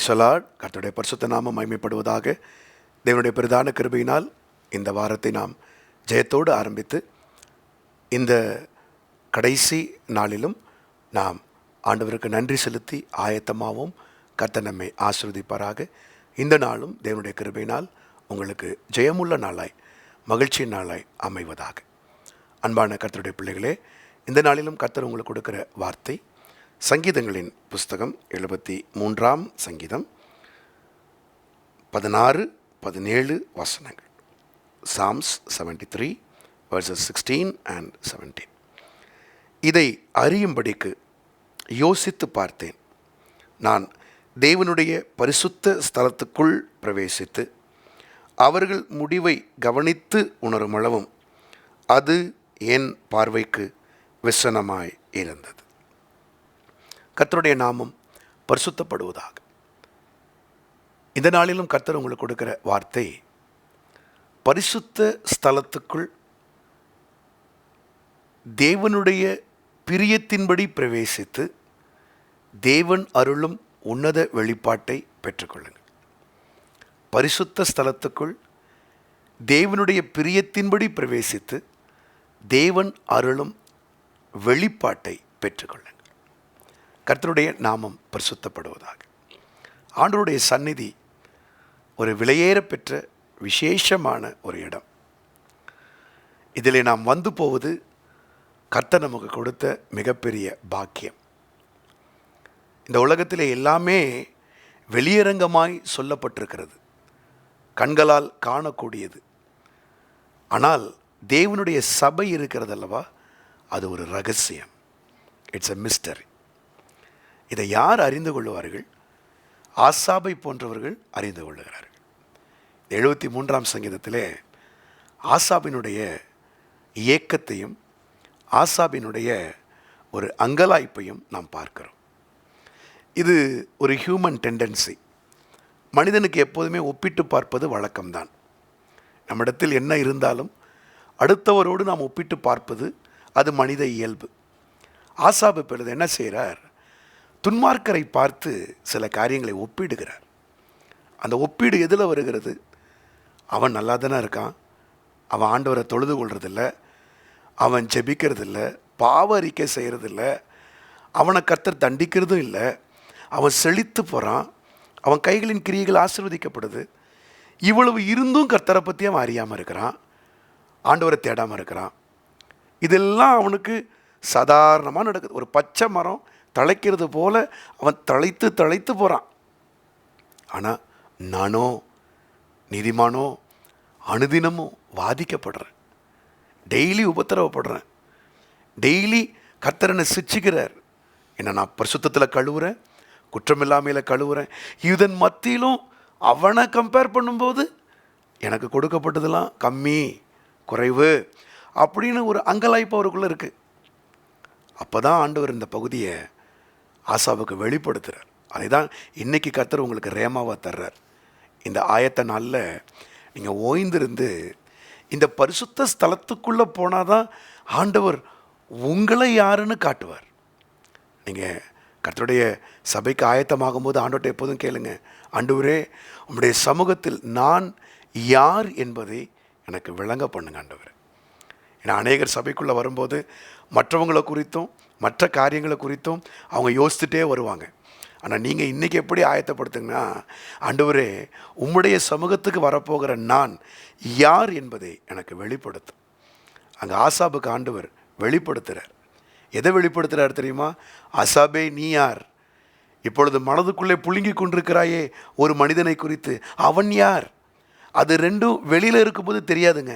பிரைசலாட் கர்த்தருடைய பரிசுத்த நாமம் மகிமைப்படுவதாக தேவனுடைய பிரதான கிருபையினால் இந்த வாரத்தை நாம் ஜெயத்தோடு ஆரம்பித்து இந்த கடைசி நாளிலும் நாம் ஆண்டவருக்கு நன்றி செலுத்தி ஆயத்தமாகவும் கர்த்தர் நம்மை ஆசிர்வதிப்பாராக. இந்த நாளும் தேவனுடைய கிருபையினால் உங்களுக்கு ஜெயமுள்ள நாளாய் மகிழ்ச்சியின் நாளாய் அமைவதாக. அன்பான கர்த்தருடைய பிள்ளைகளே இந்த நாளிலும் கர்த்தர் உங்களுக்கு கொடுக்கிற வார்த்தை சங்கீதங்களின் புஸ்தகம் எழுபத்தி மூன்றாம் சங்கீதம் பதினாறு பதினேழு வசனங்கள். Psalms seventy three verses sixteen and seventeen இதை அறியும்படிக்கு யோசித்து பார்த்தேன். நான் தேவனுடைய பரிசுத்த ஸ்தலத்துக்குள் பிரவேசித்து அவர்கள் முடிவை கவனித்து உணருமளவும் அது என் பார்வைக்கு விசனமாய் இருந்தது. கர்த்தருடைய நாமம் பரிசுத்தப்படுவதாக. இந்த நாளிலும் கர்த்தர் உங்களுக்கு கொடுக்கிற வார்த்தை பரிசுத்த ஸ்தலத்துக்குள் தேவனுடைய பிரியத்தின்படி பிரவேசித்து தேவன் அருளும் உன்னத வெளிப்பாட்டை பெற்றுக்கொள்ளுங்கள். பரிசுத்த ஸ்தலத்துக்குள் தேவனுடைய பிரியத்தின்படி பிரவேசித்து தேவன் அருளும் வெளிப்பாட்டை பெற்றுக்கொள்ளுங்கள். கர்த்தருடைய நாமம் பரிசுத்தப்படுவதாக. ஆண்டருடைய சந்நிதி ஒரு விலையேற பெற்ற விசேஷமான ஒரு இடம். இதில் நாம் வந்து போவது கர்த்தர் நமக்கு கொடுத்த மிகப்பெரிய பாக்கியம். இந்த உலகத்தில் எல்லாமே வெளியரங்கமாய் சொல்லப்பட்டிருக்கிறது. கண்களால் காணக்கூடியது. ஆனால் தேவனுடைய சபை இருக்கிறது அல்லவா? அது ஒரு ரகசியம். இட்ஸ் எ மிஸ்டரி இதை யார் அறிந்து கொள்வார்கள் ஆசாபை போன்றவர்கள் அறிந்து கொள்ளுகிறார்கள். எழுபத்தி மூன்றாம் சங்கீதத்திலே ஆசாபினுடைய இயக்கத்தையும் ஆசாபினுடைய ஒரு அங்கலாய்ப்பையும் நாம் பார்க்கிறோம். இது ஒரு ஹியூமன் டெண்டன்சி மனிதனுக்கு எப்போதுமே ஒப்பிட்டு பார்ப்பது வழக்கம்தான். நம்மிடத்தில் என்ன இருந்தாலும் அடுத்தவரோடு நாம் ஒப்பிட்டு பார்ப்பது அது மனித இயல்பு. ஆசாபு பெருது என்ன செய்கிறார்? துன்மார்க்கரை பார்த்து சில காரியங்களை ஒப்பிடுகிறார். அந்த ஒப்பீடு எதில் வருகிறது? அவன் நல்லா தானே இருக்கான். அவன் ஆண்டவரை தொழுது கொள்றதில்ல. அவன் ஜெபிக்கிறதில்ல. பாவ அறிக்கை செய்கிறதில்ல அவனை கர்த்தர் தண்டிக்கிறதும் இல்லை. அவன் செழித்து போகிறான் அவன் கைகளின் கிரியைகள் ஆசிர்வதிக்கப்படுது. இவ்வளவு இருந்தும் கர்த்தரை பற்றி அவன் அறியாமல் இருக்கிறான். ஆண்டவரை தேடாமல் இருக்கிறான். இதெல்லாம் அவனுக்கு சாதாரணமாக நடக்குது. ஒரு பச்சை மரம் தழைக்கிறது போல் அவன் தழைத்து தழைத்து போகிறான் ஆனால் நானோ நீதிமானோ அனுதினமும் வாதிக்கப்படுறேன். டெய்லி உபத்திரவப்படுறேன். டெய்லி கத்தரனை சிச்சிக்கிறார். என்ன நான் பரிசுத்தத்தில் கழுவுறேன் குற்றமில்லாமையில் கழுவுறேன். இதன் மத்தியிலும் அவனை கம்பேர் பண்ணும்போது எனக்கு கொடுக்கப்பட்டதெல்லாம் கம்மி குறைவு அப்படின்னு ஒரு அங்கலாய்ப்பு அவருக்குள்ளே இருக்குது அப்போ தான் ஆண்டவர் இந்த பகுதியை ஆசாவுக்கு வெளிப்படுத்துகிறார் அதை தான் இன்றைக்கி கத்தர் உங்களுக்கு ரேமாவாக தர்றார். இந்த ஆயத்த நாளில் நீங்கள் ஓய்ந்திருந்து இந்த பரிசுத்த ஸ்தலத்துக்குள்ளே போனால் தான் ஆண்டவர் உங்களை யாருன்னு காட்டுவார். நீங்கள் கத்தருடைய சபைக்கு ஆயத்தமாகும் போது எப்போதும் கேளுங்க. ஆண்டவரே உங்களுடைய சமூகத்தில் நான் யார் என்பதை எனக்கு விளங்க பண்ணுங்க ஆண்டவர். ஏன்னா அநேகர் சபைக்குள்ளே வரும்போது மற்றவங்களை குறித்தும் மற்ற காரியங்களை குறித்தும் அவங்க யோசித்துட்டே வருவாங்க. ஆனால் நீங்கள் இன்றைக்கி எப்படி ஆயத்தப்படுத்துங்கன்னா ஆண்டவரே உம்முடைய சமூகத்துக்கு வரப்போகிற நான் யார் என்பதை எனக்கு வெளிப்படுத்தும் அங்கே ஆசாபுக்கு ஆண்டவர் வெளிப்படுத்துகிறார் எதை வெளிப்படுத்துகிறார் தெரியுமா? அசாபே நீ யார்? இப்பொழுது மனதுக்குள்ளே புழுங்கி கொண்டிருக்கிறாயே ஒரு மனிதனை குறித்து. அவன் யார்? அது ரெண்டும் வெளியில் இருக்கும்போது தெரியாதுங்க.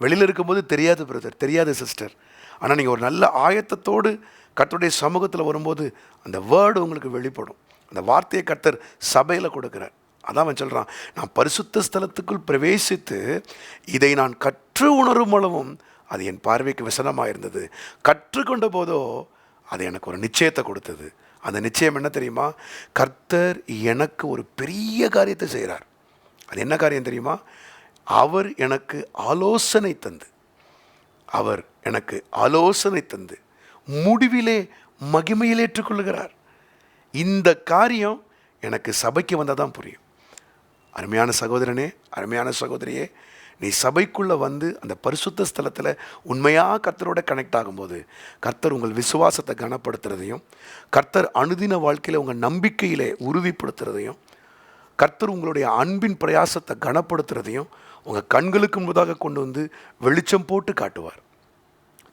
வெளியில் இருக்கும்போது தெரியாது பிரதர் தெரியாது சிஸ்டர் ஆனால் நீங்கள் ஒரு நல்ல ஆயத்தத்தோடு கர்த்தருடைய சமூகத்தில் வரும்போது அந்த வேர்டு உங்களுக்கு வெளிப்படும். அந்த வார்த்தையை கர்த்தர் சபையில் கொடுக்குறார். அதான் அவன் சொல்கிறான் நான் பரிசுத்த ஸ்தலத்துக்குள் பிரவேசித்து இதை நான் கற்று உணரும் மூலமும் அது என் பார்வைக்கு விசனமாக இருந்தது கற்றுக்கொண்ட போதோ அது எனக்கு ஒரு நிச்சயத்தை கொடுத்தது. அந்த நிச்சயம் என்ன தெரியுமா? கர்த்தர் எனக்கு ஒரு பெரிய காரியத்தை செய்கிறார் அது என்ன காரியம் தெரியுமா? அவர் எனக்கு ஆலோசனை தந்து. அவர் எனக்கு ஆலோசனை தந்து முடிவிலே மகிமையில் ஏற்றுக்கொள்கிறார். இந்த காரியம் எனக்கு சபைக்கு வந்தால் தான் புரியும். அருமையான சகோதரனே அருமையான சகோதரியே நீ சபைக்குள்ளே வந்து அந்த பரிசுத்த ஸ்தலத்தில் உண்மையாக கர்த்தரோட கனெக்ட் ஆகும்போது கர்த்தர் உங்கள் விசுவாசத்தை கனப்படுத்துறதையும் கர்த்தர் அனுதின வாழ்க்கையில் உங்கள் நம்பிக்கையிலே உறுதிப்படுத்துறதையும் கர்த்தர் உங்களுடைய அன்பின் பிரயாசத்தை கனப்படுத்துறதையும் உங்கள் கண்களுக்கு முன்பதாக கொண்டு வந்து வெளிச்சம் போட்டு காட்டுவார்.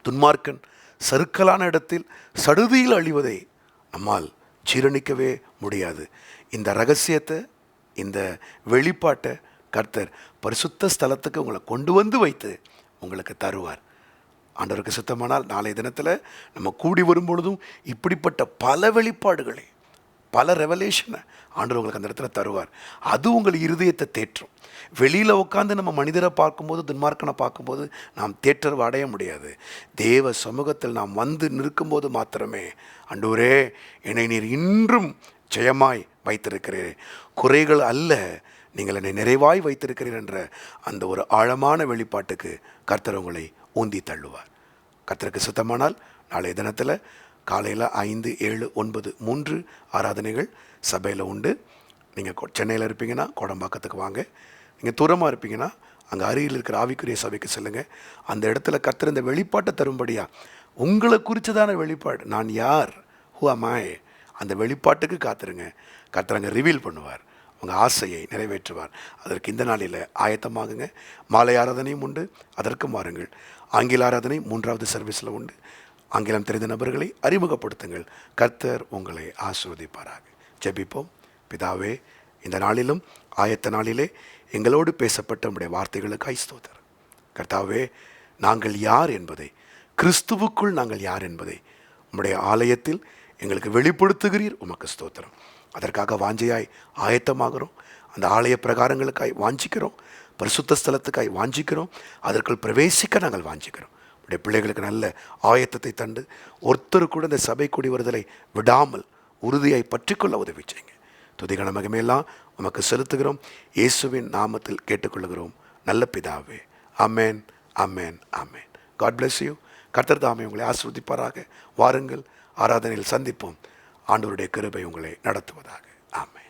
துன்மார்க்கன் சருக்கலான இடத்தில் சடுதியில் அழிவதை நம்மால் ஜீரணிக்கவே முடியாது. இந்த ரகசியத்தை இந்த வெளிப்பாட்டை கர்த்தர் பரிசுத்த ஸ்தலத்துக்கு உங்களை கொண்டு வந்து வைத்து உங்களுக்கு தருவார். ஆண்டவருக்கு சுத்தமானால் நாளைய தினத்தில் நம்ம கூடி வரும்பொழுதும் இப்படிப்பட்ட பல வெளிப்பாடுகளை பல ரெவலேஷனை ஆண்டவர் உங்களுக்கு அந்த இடத்துல தருவார். அது உங்கள் இருதயத்தை தேற்றும். வெளியில் உட்காந்து நம்ம மனிதரை பார்க்கும்போது துன்மார்க்கனை பார்க்கும்போது நாம் தேற்றர்வு அடைய முடியாது. தேவ சமூகத்தில் நாம் வந்து நிற்கும்போது மாத்திரமே அண்டூரே என்னை நீர் இன்றும் ஜெயமாய் வைத்திருக்கிறீர். குறைகள் அல்ல நீங்கள் என்னை நிறைவாய் வைத்திருக்கிறீர் என்ற அந்த ஒரு ஆழமான வெளிப்பாட்டுக்கு கர்த்தர் உங்களை ஊந்தி தள்ளுவார். கர்த்தருக்கு சுத்தமானால் நாளைய தினத்தில் காலையில் ஐந்து ஏழு ஒன்பது மூன்று ஆராதனைகள் சபையில் உண்டு. நீங்கள் சென்னையில் இருப்பீங்கன்னா கோடம்பாக்கத்துக்கு வாங்க. நீங்கள் தூரமாக இருப்பீங்கன்னா அங்கே அருகில் இருக்கிற ஆவிக்குரிய சபைக்கு செல்லுங்கள் அந்த இடத்துல கத்துற இந்த வெளிப்பாட்டை தரும்படியா உங்களை குறித்ததான வெளிப்பாடு. நான் யார்? ஹூ அமாய் அந்த வெளிப்பாட்டுக்கு காத்துருங்க. கத்துறங்க ரிவீல் பண்ணுவார். உங்கள் ஆசையை நிறைவேற்றுவார். அதற்கு இந்த நாளில் ஆயத்தமாகுங்க. மாலை ஆராதனையும் உண்டு. அதற்கும் வாருங்கள். ஆங்கில ஆராதனை மூன்றாவது சர்வீஸில் உண்டு. ஆங்கிலம் தெரிந்த நபர்களை அறிமுகப்படுத்துங்கள். கர்த்தர் உங்களை ஆசிர்வதிப்பாராக. ஜெபிப்போம். பிதாவே இந்த நாளிலும் ஆயத்த நாளிலே எங்களோடு பேசப்பட்ட நம்முடைய வார்த்தைகளுக்காய் ஸ்தோத்திரம். கர்த்தாவே நாங்கள் யார் என்பதை கிறிஸ்துவுக்குள் நாங்கள் யார் என்பதை உம்முடைய ஆலயத்தில் எங்களுக்கு வெளிப்படுத்துகிறீர். உமக்கு ஸ்தோத்திரம். அதற்காக வாஞ்சையாய் ஆயத்தமாகிறோம். அந்த ஆலய பிரகாரங்களுக்காய் வாஞ்சிக்கிறோம். பரிசுத்த ஸ்தலத்துக்காய் வாஞ்சிக்கிறோம். அதற்குள் பிரவேசிக்க நாங்கள் வாஞ்சிக்கிறோம். உடைய பிள்ளைகளுக்கு நல்ல ஆயத்தத்தை தந்து ஒருத்தர் கூட இந்த சபை கூடி வருதலை விடாமல் உறுதியாய் பற்றிக்கொள்ள உதவி செய்யுங்க. துதிகன மகிமையெல்லாம் உமக்கு செலுத்துகிறோம். இயேசுவின் நாமத்தில் கேட்டுக்கொள்கிறோம் நல்ல பிதாவே. அமேன் அமேன் அமேன் காட் பிளஸ் யூ கர்த்தர் தாமே உங்களை ஆஸ்வதிப்பாராக வாருங்கள். ஆராதனையில் சந்திப்போம். ஆண்டவருடைய கிருபை உங்களை நடத்துவதாக. ஆமை